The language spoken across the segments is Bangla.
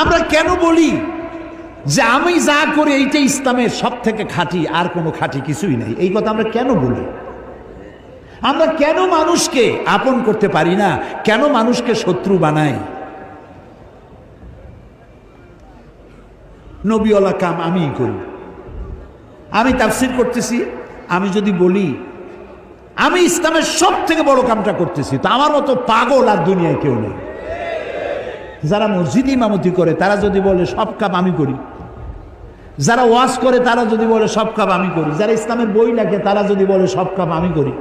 আমরা কেন বলি যে আমি যা করি এইটা ইসলামের সব থেকে খাঁটি, আর কোনো খাঁটি কিছুই নাই। এই কথা আমরা কেন বলি? আমরা কেন মানুষকে আপন করতে পারি না? কেন মানুষকে শত্রু বানাই? নবীওয়ালা কাম আমিই করি। আমি তাফসির করতেছি, আমি যদি বলি, আমি ইসলামের সব থেকে বড় কামটা করতেছি, তো আমার মতো পাগল আর দুনিয়ায় কেউ নেই। যারা মসজিদ ইমামতি করে, তারা যদি বলে, সব কাম আমি করি। যারা ওয়াজ করে, তারা যদি বলে, সব কাম আমি করি। যারা ইসলামের বই লেখে, তারা যদি বলে, সব কাম আমি করি।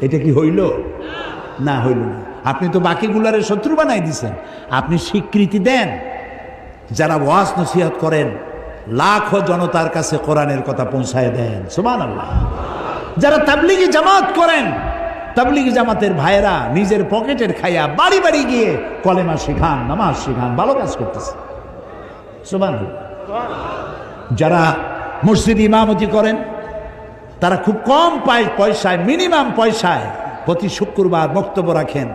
এটা কি হইল? না হইল না। আপনি তো বাকিগুলারে শত্রু বানাই দিছেন। আপনি স্বীকৃতি দেন। যারা ওয়াজ নসিহত করেন, লাখো জনতার কাছে কোরআনের কথা পৌঁছায় দেন। সুমান আল্লাহ যারা তাবলিগি জামাত করেন তাবলিগি জামাতের ভাইয়েরা নিজের পকেটের খাইয়া বাড়ি বাড়ি গিয়ে কলেমা শিখান, নামাজ শিখান, ভালো কাজ করতেছে। যারা মসজিদ ইমামতি করেন, তারা খুব কম পায় পয়সায়, মিনিমাম পয়সায় প্রতি শুক্রবার বক্তব্য রাখেন,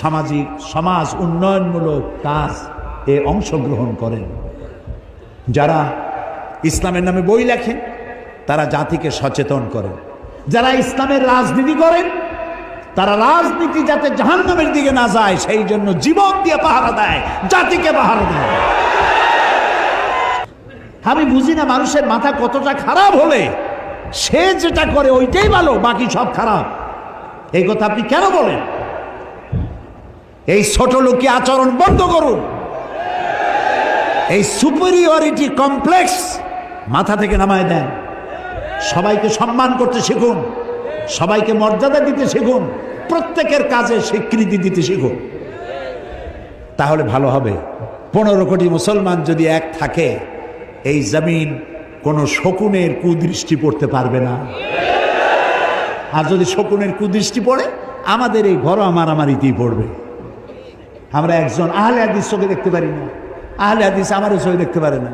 সামাজিক, সমাজ উন্নয়নমূলক কাজ এ অংশগ্রহণ করেন। যারা ইসলামের নামে বই লেখেন, তারা জাতিকে সচেতন করেন। যারা ইসলামের রাজনীতি করেন তারা রাজনীতি যাতে জাহান্নামের দিকে না যায়, সেই জন্য জীবন দিয়ে পাহারা দেয়, জাতিকে পাহারা দেয়। আমি বুঝি না মানুষের মাথা কতটা খারাপ হলে সে যেটা করে ওইটাই ভালো, বাকি সব খারাপ। এই কথা আপনি কেন বলেন? এই ছোট লোকী আচরণ বন্ধ করুন। এই সুপেরিয়রিটি কমপ্লেক্স মাথা থেকে নামায় দেন। সবাইকে সম্মান করতে শিখুন। সবাইকে মর্যাদা দিতে শিখুন, প্রত্যেকের কাজে স্বীকৃতি দিতে শিখুন। তাহলে ভালো হবে। পনেরো কোটি মুসলমান যদি এক থাকে, এই জমিন কোনো শকুনের কুদৃষ্টি পড়তে পারবে না। আর যদি শকুনের কুদৃষ্টি পড়ে, আমাদের এই ঘর আমার আমার ইতি পড়বে। আমরা একজন আহলে হাদিস চোখে দেখতে পারি না। আহলে হাদিস আমারও চোখে দেখতে পারে না।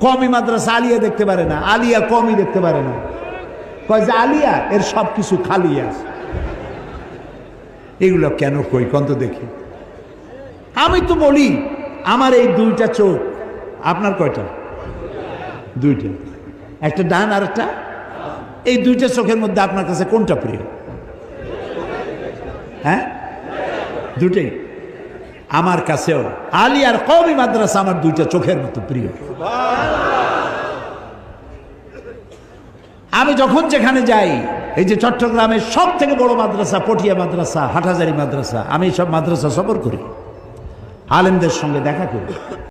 কমই মাদ্রাসা আলিয়া দেখতে পারে না। আলিয়া কমই দেখতে পারে না। কয় যে, আলিয়া, এর সব কিছু খালি আছে। এগুলো কেন কই? কন্ত দেখি। আমি তো বলি, আমার এই দুইটা চোখ, আপনার কয়টা? দুইটা। একটা ডান আর একটা। এই দুইটা চোখের মধ্যে আপনার কাছে কোনটা প্রিয়? হ্যাঁ? দুটেই আমার কাছেও। আলী আর কওমি মাদ্রাসা আমার দুইটা চোখের মতো প্রিয়। আমি যখন যেখানে যাই, এই যে চট্টগ্রামের সব থেকে বড় মাদ্রাসা, পটিয়া মাদ্রাসা হাটাজারি মাদ্রাসা, আমি সব মাদ্রাসা সফর করি। আলেমদের সঙ্গে দেখা করি।